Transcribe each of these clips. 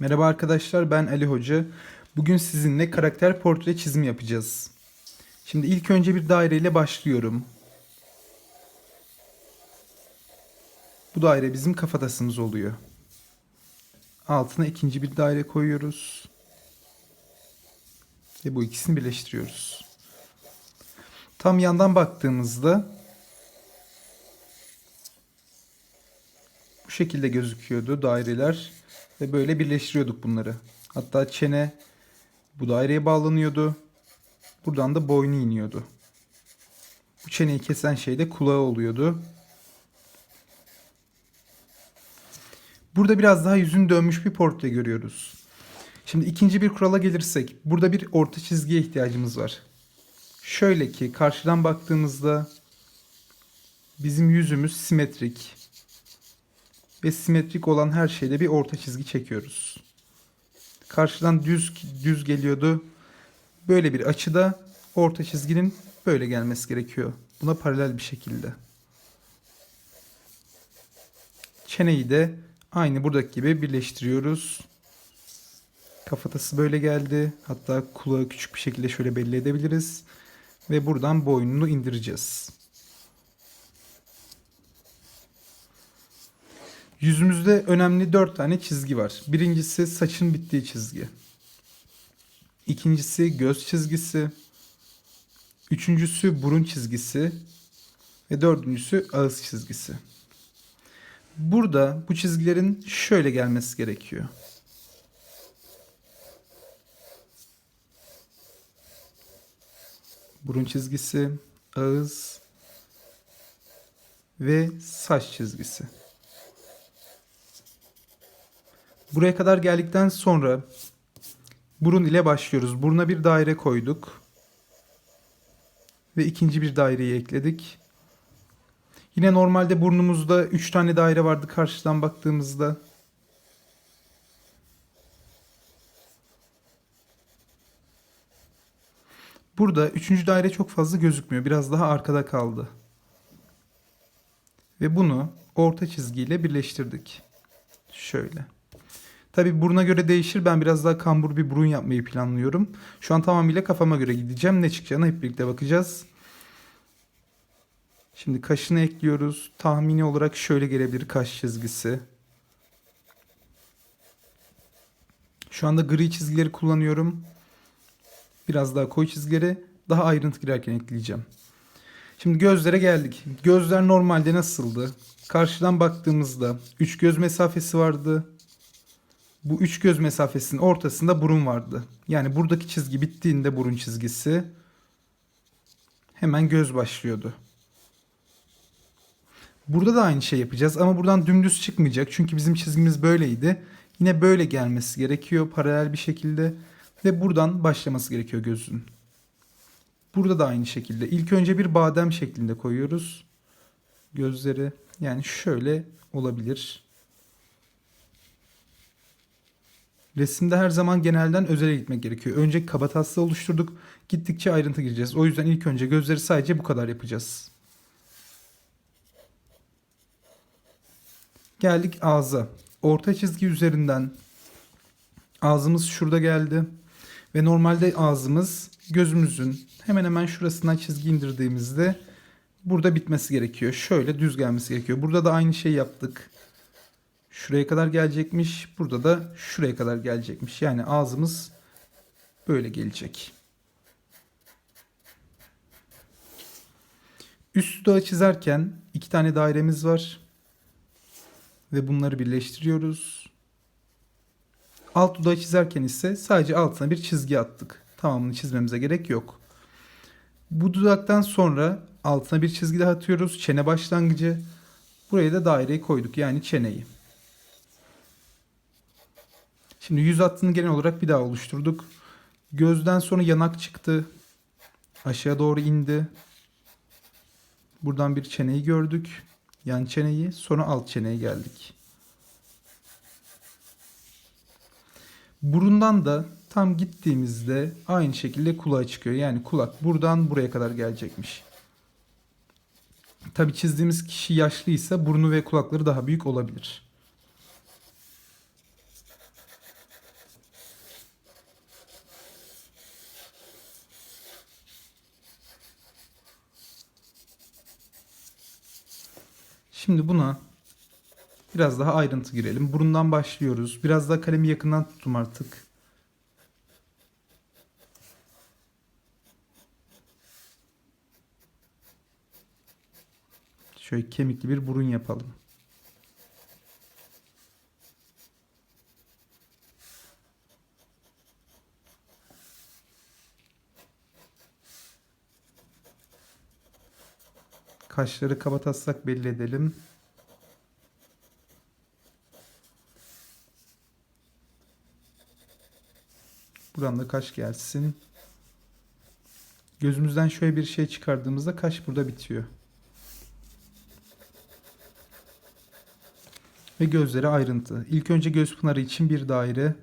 Merhaba arkadaşlar ben Ali Hoca. Bugün sizinle karakter portre çizimi yapacağız. Şimdi ilk önce bir daireyle başlıyorum. Bu daire bizim kafatasımız oluyor. Altına ikinci bir daire koyuyoruz. Ve bu ikisini birleştiriyoruz. Tam yandan baktığımızda bu şekilde gözüküyordu daireler ve böyle birleştiriyorduk bunları. Hatta çene bu daireye bağlanıyordu. Buradan da boynu iniyordu. Bu çeneyi kesen şey de kulağı oluyordu. Burada biraz daha yüzün dönmüş bir portre görüyoruz. Şimdi ikinci bir kurala gelirsek burada bir orta çizgiye ihtiyacımız var. Şöyle ki karşıdan baktığımızda bizim yüzümüz simetrik ve simetrik olan her şeyde bir orta çizgi çekiyoruz. Karşıdan düz düz geliyordu. Böyle bir açıda orta çizginin böyle gelmesi gerekiyor. Buna paralel bir şekilde. Çeneyi de aynı buradaki gibi birleştiriyoruz. Kafatası böyle geldi. Hatta kulağı küçük bir şekilde şöyle belli edebiliriz. Ve buradan boynunu indireceğiz. Yüzümüzde önemli dört tane çizgi var. Birincisi saçın bittiği çizgi. İkincisi göz çizgisi. Üçüncüsü burun çizgisi. Ve dördüncüsü ağız çizgisi. Burada bu çizgilerin şöyle gelmesi gerekiyor. Burun çizgisi, ağız ve saç çizgisi. Buraya kadar geldikten sonra burun ile başlıyoruz. Buruna bir daire koyduk. Ve ikinci bir daireyi ekledik. Yine normalde burnumuzda 3 tane daire vardı karşıdan baktığımızda. Burada üçüncü daire çok fazla gözükmüyor. Biraz daha arkada kaldı. Ve bunu orta çizgiyle birleştirdik. Şöyle. Tabi buruna göre değişir. Ben biraz daha kambur bir burun yapmayı planlıyorum. Şu an tamamıyla kafama göre gideceğim. Ne çıkacağına hep birlikte bakacağız. Şimdi kaşını ekliyoruz. Tahmini olarak şöyle gelebilir kaş çizgisi. Şu anda gri çizgileri kullanıyorum. Biraz daha koyu çizgileri daha ayrıntı girerken ekleyeceğim. Şimdi gözlere geldik. Gözler normalde nasıldı? Karşıdan baktığımızda üç göz mesafesi vardı. Bu üç göz mesafesinin ortasında burun vardı. Yani buradaki çizgi bittiğinde burun çizgisi hemen göz başlıyordu. Burada da aynı şey yapacağız ama buradan dümdüz çıkmayacak. Çünkü bizim çizgimiz böyleydi. Yine böyle gelmesi gerekiyor paralel bir şekilde ve buradan başlaması gerekiyor gözün. Burada da aynı şekilde. İlk önce bir badem şeklinde koyuyoruz. Gözleri yani şöyle olabilir. Resimde her zaman genelden özele gitmek gerekiyor. Önce kaba taslağı oluşturduk. Gittikçe ayrıntı gireceğiz. O yüzden ilk önce gözleri sadece bu kadar yapacağız. Geldik ağza. Orta çizgi üzerinden ağzımız şurada geldi. Ve normalde ağzımız gözümüzün hemen hemen şurasından çizgi indirdiğimizde burada bitmesi gerekiyor. Şöyle düz gelmesi gerekiyor. Burada da aynı şey yaptık. Şuraya kadar gelecekmiş. Burada da şuraya kadar gelecekmiş. Yani ağzımız böyle gelecek. Üst dudağı çizerken iki tane dairemiz var. Ve bunları birleştiriyoruz. Alt dudağı çizerken ise sadece altına bir çizgi attık. Tamamını çizmemize gerek yok. Bu dudaktan sonra altına bir çizgi daha atıyoruz. Çene başlangıcı. Buraya da daireyi koyduk. Yani çeneyi. Şimdi yüz hattını genel olarak bir daha oluşturduk. Gözden sonra yanak çıktı. Aşağı doğru indi. Buradan bir çeneyi gördük. Yan çeneyi. Sonra alt çeneye geldik. Burundan da tam gittiğimizde aynı şekilde kulağa çıkıyor. Yani kulak buradan buraya kadar gelecekmiş. Tabi çizdiğimiz kişi yaşlıysa burnu ve kulakları daha büyük olabilir. Şimdi buna biraz daha ayrıntı girelim. Burundan başlıyoruz. Biraz daha kalemi yakından tuttum artık. Şöyle kemikli bir burun yapalım. Kaşları kabataslak belli edelim. Buradan da kaş gelsin. Gözümüzden şöyle bir şey çıkardığımızda kaş burada bitiyor. Ve gözlere ayrıntı. İlk önce göz pınarı için bir daire.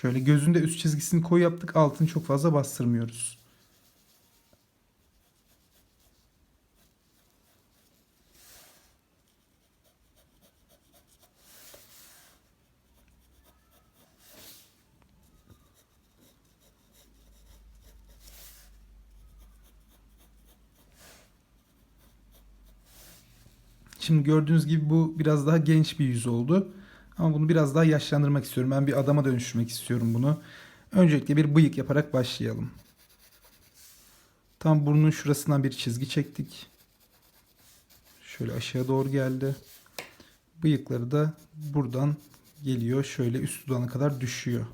Şöyle gözün de üst çizgisini koyu yaptık. Altını çok fazla bastırmıyoruz. Şimdi gördüğünüz gibi bu biraz daha genç bir yüz oldu. Ama bunu biraz daha yaşlandırmak istiyorum. Ben bir adama dönüştürmek istiyorum bunu. Öncelikle bir bıyık yaparak başlayalım. Tam burnun şurasından bir çizgi çektik. Şöyle aşağı doğru geldi. Bıyıkları da buradan geliyor. Şöyle üst dudağına kadar düşüyor.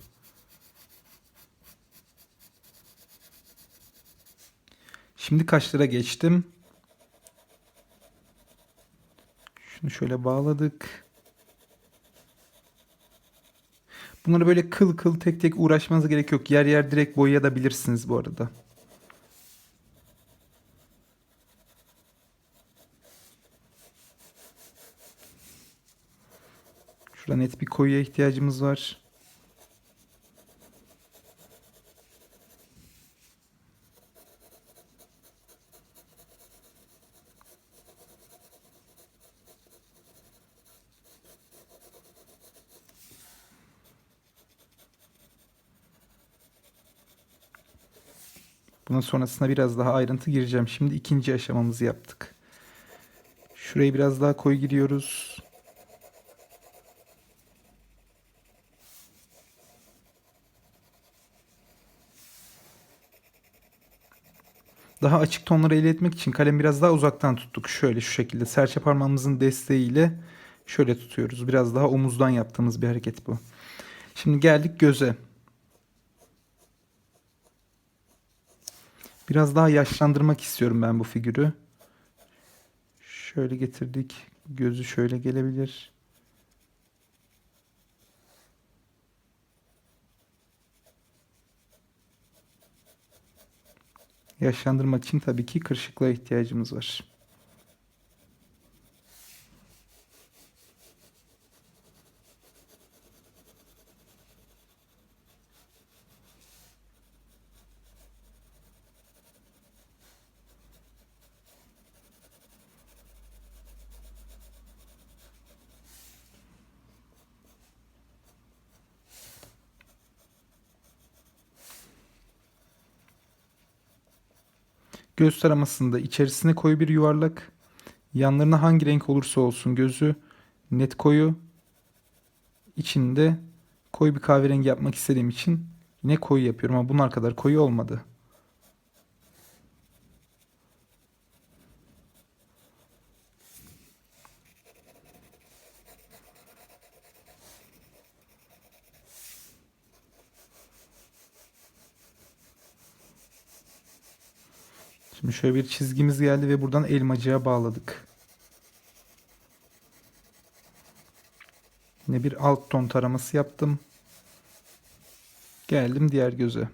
Şimdi kaşlara geçtim. Şunu şöyle bağladık. Bunları böyle kıl kıl tek tek uğraşmanıza gerek yok. Yer yer direkt boyayabilirsiniz bu arada. Şurada net bir koyuya ihtiyacımız var. Bunun sonrasında biraz daha ayrıntı gireceğim. Şimdi ikinci aşamamızı yaptık. Şurayı biraz daha koyu giriyoruz. Daha açık tonları elde etmek için kalemi biraz daha uzaktan tuttuk. Şöyle şu şekilde serçe parmağımızın desteğiyle şöyle tutuyoruz. Biraz daha omuzdan yaptığımız bir hareket bu. Şimdi geldik göze. Biraz daha yaşlandırmak istiyorum ben bu figürü. Şöyle getirdik. Gözü şöyle gelebilir. Yaşlandırmak için tabii ki kırışıklığa ihtiyacımız var. Göz taramasında içerisine koyu bir yuvarlak. Yanlarına hangi renk olursa olsun gözü net koyu. İçinde koyu bir kahverengi yapmak istediğim için yine koyu yapıyorum ama bunlar kadar koyu olmadı. Şimdi şöyle bir çizgimiz geldi ve buradan elmacığa bağladık. Yine bir alt ton taraması yaptım. Geldim diğer göze.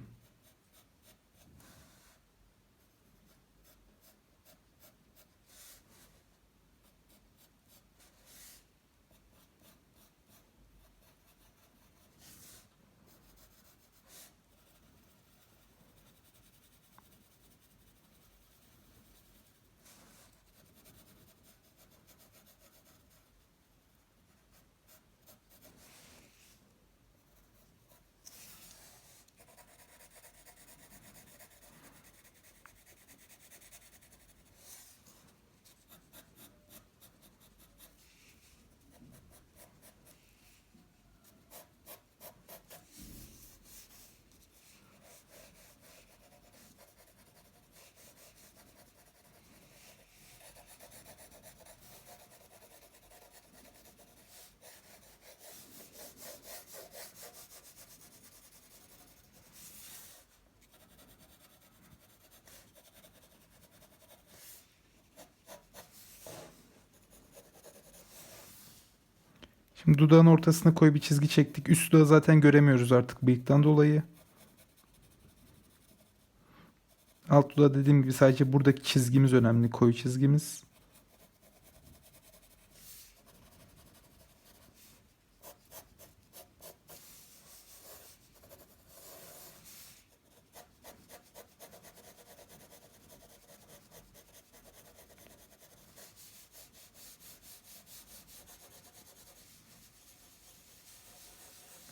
Şimdi dudağın ortasına koyu bir çizgi çektik. Üst dudağı zaten göremiyoruz artık bıyıktan dolayı. Alt dudağı dediğim gibi sadece buradaki çizgimiz önemli. Koyu çizgimiz.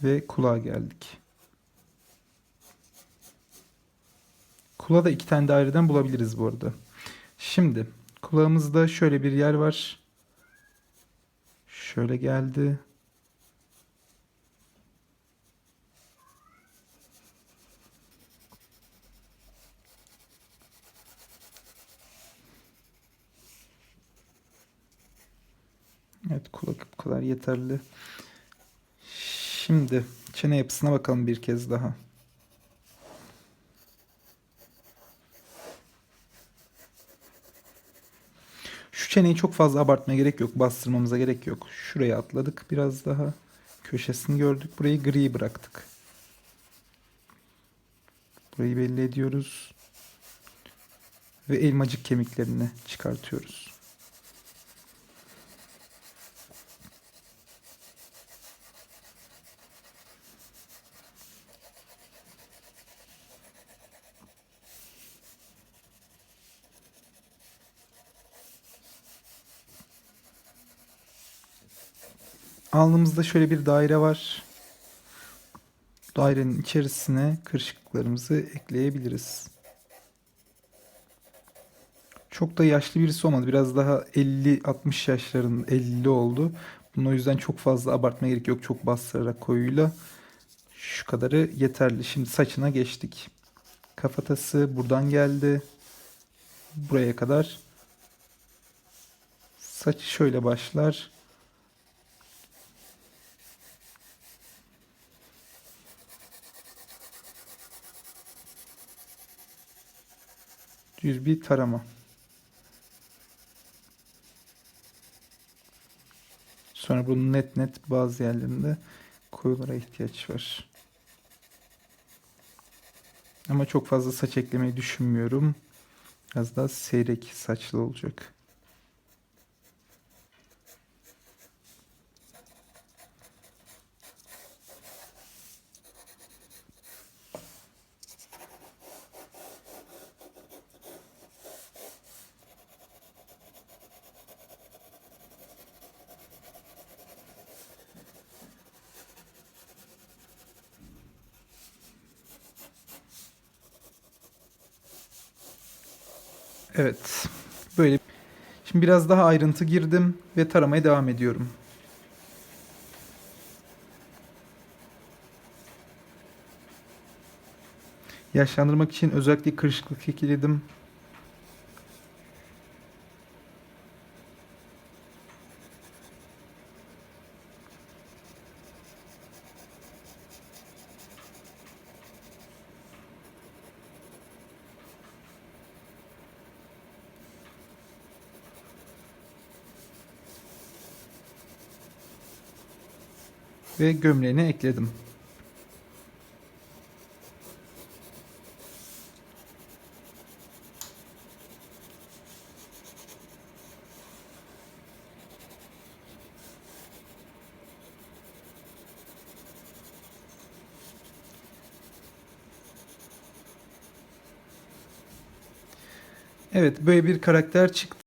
Ve kulağa geldik. Kulağı da iki tane daireden bulabiliriz bu arada. Şimdi kulağımızda şöyle bir yer var. Şöyle geldi. Evet kulak bu kadar yeterli. Şimdi çene yapısına bakalım bir kez daha. Şu çeneyi çok fazla abartmaya gerek yok. Bastırmamıza gerek yok. Şuraya atladık biraz daha. Köşesini gördük. Burayı gri bıraktık. Burayı belli ediyoruz. Ve elmacık kemiklerini çıkartıyoruz. Alnımızda şöyle bir daire var. Dairenin içerisine kırışıklıklarımızı ekleyebiliriz. Çok da yaşlı birisi olmadı. Biraz daha 50-60 yaşların 50 oldu. Bunun o yüzden çok fazla abartmaya gerek yok. Çok bastırarak koyuyla. Şu kadarı yeterli. Şimdi saçına geçtik. Kafatası buradan geldi. Buraya kadar. Saçı şöyle başlar. Düz bir tarama. Sonra bunun net net bazı yerlerinde koyulara ihtiyaç var. Ama çok fazla saç eklemeyi düşünmüyorum. Biraz daha seyrek saçlı olacak. Evet. Böyle. Şimdi biraz daha ayrıntı girdim ve taramaya devam ediyorum. Yaşlandırmak için özellikle kırışıklık ekledim. Ve gömleğini ekledim. Evet, böyle bir karakter çıktı.